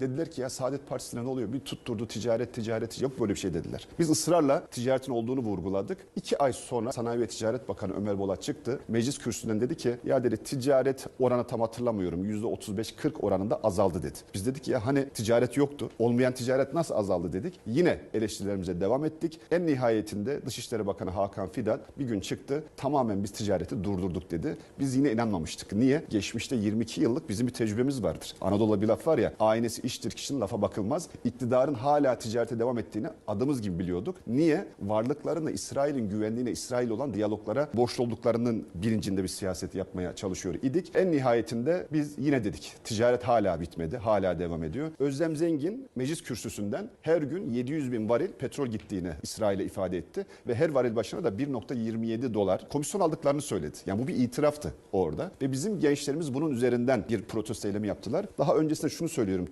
dediler ki ya Saadet Partisi'ne ne oluyor? Bir tutturdu ticaret ticaret yok böyle bir şey dediler. Biz ısrarla ticaretin olduğunu vurguladık. İki ay sonra Sanayi ve Ticaret Bakanı Ömer Bolat çıktı. Meclis kürsüsünden dedi ki ya dedi ticaret oranı tam hatırlamıyorum. %35-40 oranında azaldı dedi. Biz dedik ya hani ticaret yoktu. Olmayan ticaret nasıl azaldı dedik. Yine eleştirilerimize devam ettik. En nihayetinde Dışişleri Bakanı Hakan Fidan bir gün çıktı. Tamamen biz ticareti durdurduk dedi. Biz yine inanmamıştık. Niye? Geçmişte 22 yıllık bizim bir tecrübemiz vardır. Anadolu'da bir laf var ya, aynesi iştir kişinin lafa bakılmaz. İktidarın hala ticarete devam ettiğini adımız gibi biliyorduk. Niye? Varlıklarını İsrail'in güvenliğine, İsrail olan diyaloglara borçlu olduklarının bilincinde bir siyaset yapmaya çalışıyor idik. En nihayetinde biz yine dedik ticaret hala bitmedi, hala devam ediyor. Özlem Zengin meclis kürsüsünden her gün 700 bin varil petrol gittiğini İsrail'e ifade etti ve her varil başına da 1.27 dolar komisyon aldıklarını söyledi. Yani bu bir itiraftı orada ve bizim gençlerimiz bunun üzerinden bir protesto eylemi yaptılar. Daha öncesinde şunu söylüyorum.